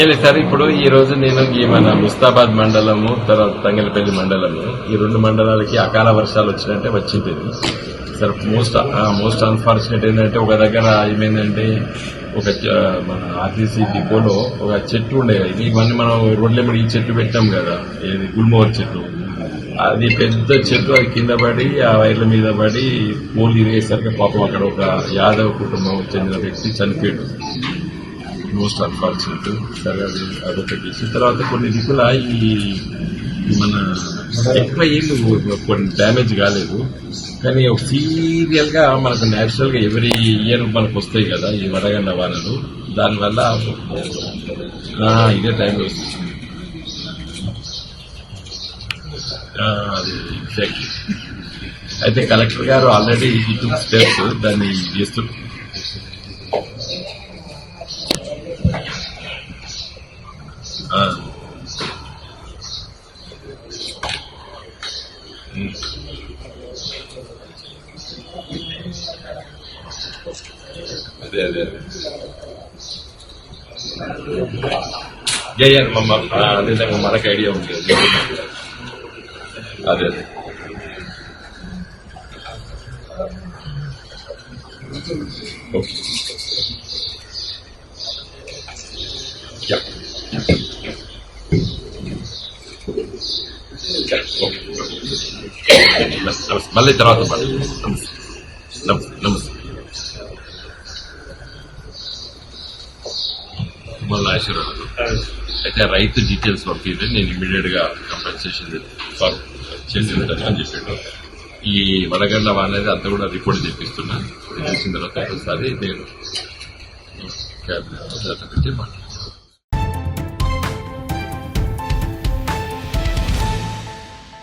ఏలే సార్ ఇప్పుడు ఈ రోజు నేను ఈ మన ముస్తాబాద్ మండలము తర్వాత తంగలపల్లి మండలము ఈ రెండు మండలాలకి అకాల వర్షాలు వచ్చినట్టే వచ్చింది. సార్ మోస్ట్ మోస్ట్ అన్ఫార్చునేట్ ఏంటంటే ఒక దగ్గర ఏమైందంటే ఒక మన ఆర్టీసీ డిపోలో ఒక చెట్టు ఉండే ఇది ఇవన్నీ మనం రోడ్ల మీద ఈ చెట్టు పెట్టాం కదా ఇది గుల్మోహర్ చెట్టు. అది పెద్ద చెట్టు అది కింద పడి ఆ వైర్ల మీద పడి పోలు ఇరేసరికి పాపం అక్కడ ఒక యాదవ్ కుటుంబం చెందిన వ్యక్తి చనిపోయాడు. మోస్ట్ అన్ఫార్చునేట్ సరే అది అదొకటి. ఇష్యూ. తర్వాత కొన్ని దిక్కుల ఈ మన ఎక్కువ ఏళ్ళు కొన్ని డ్యామేజ్ కాలేదు. కానీ ఒక మనకు న్యాచురల్గా ఎవరి ఎవరీ ఇయర్ మనకు వస్తాయి కదా ఈ వడగండ వానలు. దానివల్ల ఇదే టైంలో వస్తుంది. అది ఎగ్జాక్ట్లీ అయితే కలెక్టర్ గారు ఆల్రెడీ టూ స్టెప్స్ దాన్ని చేస్తున్నారు. అదే అదే అదే యా, యా, మమ్మ ఆ, అదే నాకు మనకు ఐడియా ఉంది అదే అదే ఓకే యా నమస్తే మళ్ళీ తర్వాత నమస్తే నమస్తే నమస్తే మళ్ళీ అయితే రైతు డీటెయిల్స్ పంపితే నేను ఇమీడియట్గా కంపెన్సేషన్ సార్ చేసి అని చెప్పాడు. ఈ వడగండ్ల అనేది అంతా కూడా రిపోర్ట్ చేపిస్తున్నాను చేసిన చూసిన తర్వాత ఒకసారి నేను క్యాబినెట్ పెట్టి మాట్లాడుతున్నాను